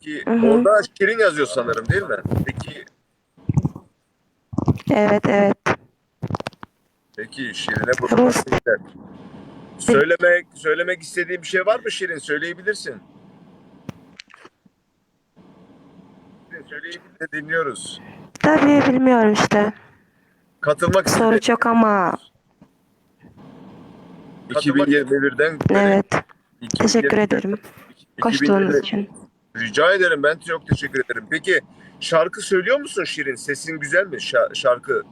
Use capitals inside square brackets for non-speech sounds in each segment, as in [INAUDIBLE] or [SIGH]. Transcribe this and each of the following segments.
Ki Hı hı. orada Şirin yazıyor sanırım değil mi? Peki Evet evet. peki Şirin'e burada Rus. nasıl gider? Söylemek söylemek istediğin bir şey var mı Şirin? Söyleyebilirsin. Söyleyebilirsin. Dinliyoruz. Tabii bilmiyorum işte. Katılmak Soru istediğin çok ama 2021'den evet. 2021 Teşekkür ederim. Koştuğunuz 2021 için. Rica ederim. Ben çok teşekkür ederim. Peki şarkı söylüyor musun Şirin? Sesin güzel mi şa- şarkı?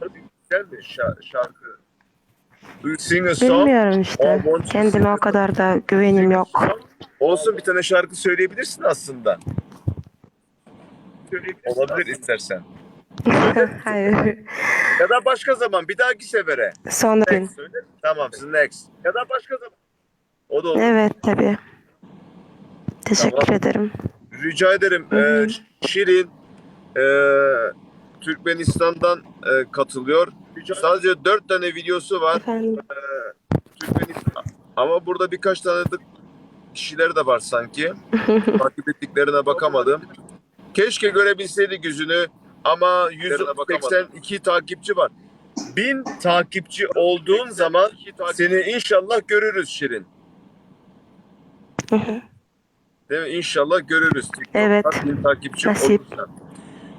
Güzel mi şa- şarkı? Do you sing a song? Bilmiyorum işte. Kendime o kadar da güvenim yok. Olsun bir tane şarkı söyleyebilirsin aslında. Olabilir istersen. [LAUGHS] Hayır. Ya da başka zaman bir dahaki sefere. Sonra gün. Next söyle. Tamam siz next. Ya da başka zaman. O da olur. Evet tabii. Teşekkür Tamam. ederim. Rica ederim. Hı hı. Ee, Şirin e, Türkmenistan'dan e, katılıyor. Sadece dört tane videosu var. Efendim. Türkmenistan. Ama burada birkaç tanıdık kişiler de var sanki. [LAUGHS] Takip ettiklerine bakamadım. Keşke görebilseydik yüzünü ama 182 takipçi var. 1000 takipçi olduğun zaman seni inşallah görürüz Şirin. Hı hı. Değil mi? İnşallah görürüz. TikTok'ta Evet. 1000 takipçi Nasip. olursa.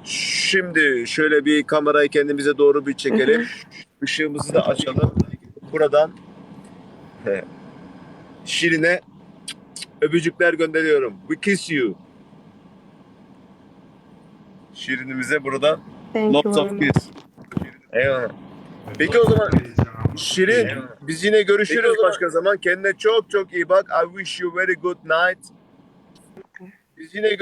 Şimdi şöyle bir kamerayı kendimize doğru bir çekelim. Işığımızı da açalım. Buradan he, Şirin'e öpücükler gönderiyorum. We kiss you. Şirinimize buradan Thank you lots of kiss. Eyvallah. Peki o zaman Şirin biz yine görüşürüz başka zaman. Kendine çok çok iyi bak. I wish you very good night. Biz yine görüşürüz.